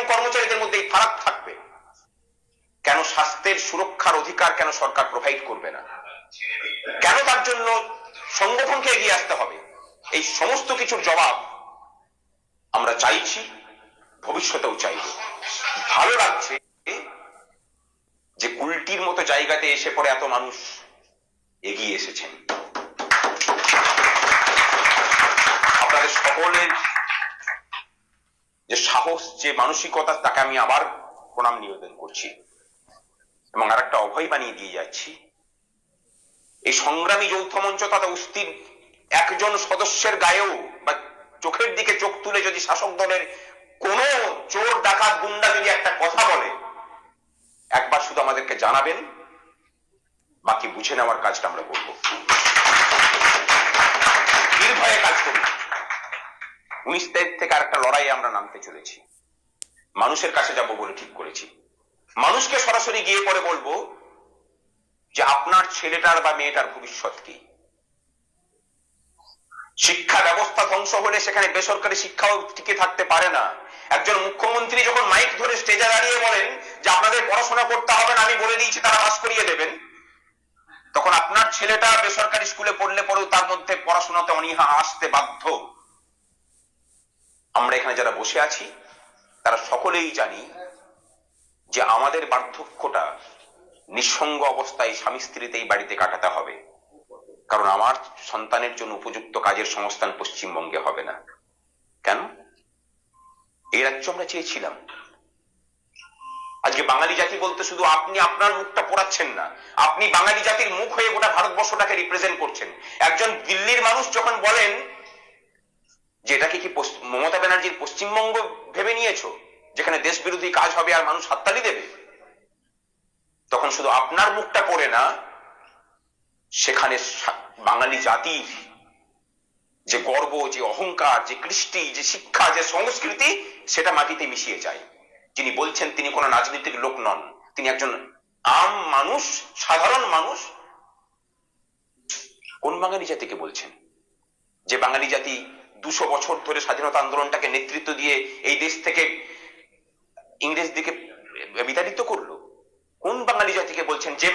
এবং কর্মচারীদের মধ্যে এই ফারাক থাকবে। কেন স্বাস্থ্যের সুরক্ষার অধিকার কেন সরকার প্রোভাইড করবে না? কেন তার জন্য সংগঠনকে এগিয়ে আসতে হবে? এই সমস্ত কিছুর জবাব আমরা চাইছি, ভবিষ্যতেও চাইব। ভালো লাগছে যে কুলটির মতো জায়গাতে এসে পড়ে এত মানুষ এগিয়ে এসেছেন। আপনাদের সকলের যে সাহস, যে মানসিকতা, তাকে আমি আবার প্রণাম নিবেদন করছি। এবং আর একটা অভয় বানিয়ে দিয়ে যাচ্ছি। এই সংগ্রামী যৌথ মঞ্চ তথা উস্তির একজন সদস্যের গায়েও বা চোখের দিকে চোখ তুলে যদি শাসক দলের কোন চোর, ডাকাত, গুন্ডা যদি একটা কথা বলে, একবার শুধু আমাদেরকে জানাবেন, বাকি বুঝে নেওয়ার কাজটা আমরা করব। উনিশ তারিখ থেকে আরেকটা লড়াই আমরা নামতে চলেছি। মানুষের কাছে যাব বলে ঠিক করেছি। মানুষকে সরাসরি গিয়ে পরে বলব যে আপনার ছেলেটার বা মেয়েটার ভবিষ্যৎ কি? শিক্ষা ব্যবস্থা ধ্বংস হলে সেখানে বেসরকারি শিক্ষাও টিকে থাকতে পারে না। একজন মুখ্যমন্ত্রী যখন মাইক ধরে স্টেজে দাঁড়িয়ে বলেন যে আপনাদের পড়াশোনা করতে হবে না, আমি বলে দিয়েছি, তারা পাস করিয়ে দেবেন। তখন আপনার ছেলেটা বেসরকারি স্কুলে পড়লে পরেও তার মধ্যে পড়াশোনাতে অনীহা আসতে বাধ্য। এখানে যারা বসে আছি, তারা সকলেই জানি যে আমাদের বার্ধক্যটা নিঃসঙ্গ অবস্থায় স্বামী স্ত্রীতেই বাড়িতে কাটাতে হবে। কারণ আমার সন্তানের জন্য উপযুক্ত কাজের সংস্থান পশ্চিমবঙ্গে হবে না। কেন? এই রাজ্য আমরা চেয়েছিলাম। আজকে বাঙালি জাতি বলতে শুধু আপনি আপনার মুখটা পড়াচ্ছেন না, আপনি বাঙালি জাতির মুখ হয়ে গোটা ভারতবর্ষটাকে রিপ্রেজেন্ট করছেন। একজন দিল্লির মানুষ যখন বলেন যে এটাকে কি মমতা ব্যানার্জির পশ্চিমবঙ্গ ভেবে নিয়েছো? যেখানে দেশ বিরোধী কাজ হবে আর মানুষ হাততালি দেবে? তখন শুধু আপনার মুখটা পড়ে না, সেখানে বাঙালি জাতির যে গর্ব, যে অহংকার, যে কৃষ্টি, যে শিক্ষা, যে সংস্কৃতি, সেটা মাটিতে মিশিয়ে যায়। যিনি বলছেন তিনি কোনো রাজনৈতিক লোক নন। তিনি একজন আম মানুষ, সাধারণ মানুষ। কোন বাঙালি জাতিকে বলছেন? যে বাঙালি জাতি দুশো বছর ধরে স্বাধীনতা আন্দোলনটাকে নেতৃত্ব দিয়ে এই দেশ থেকে ইংরেজ দিকে বিতাড়িত করল। কোন বাঙালি জাতিকে বলছেন যে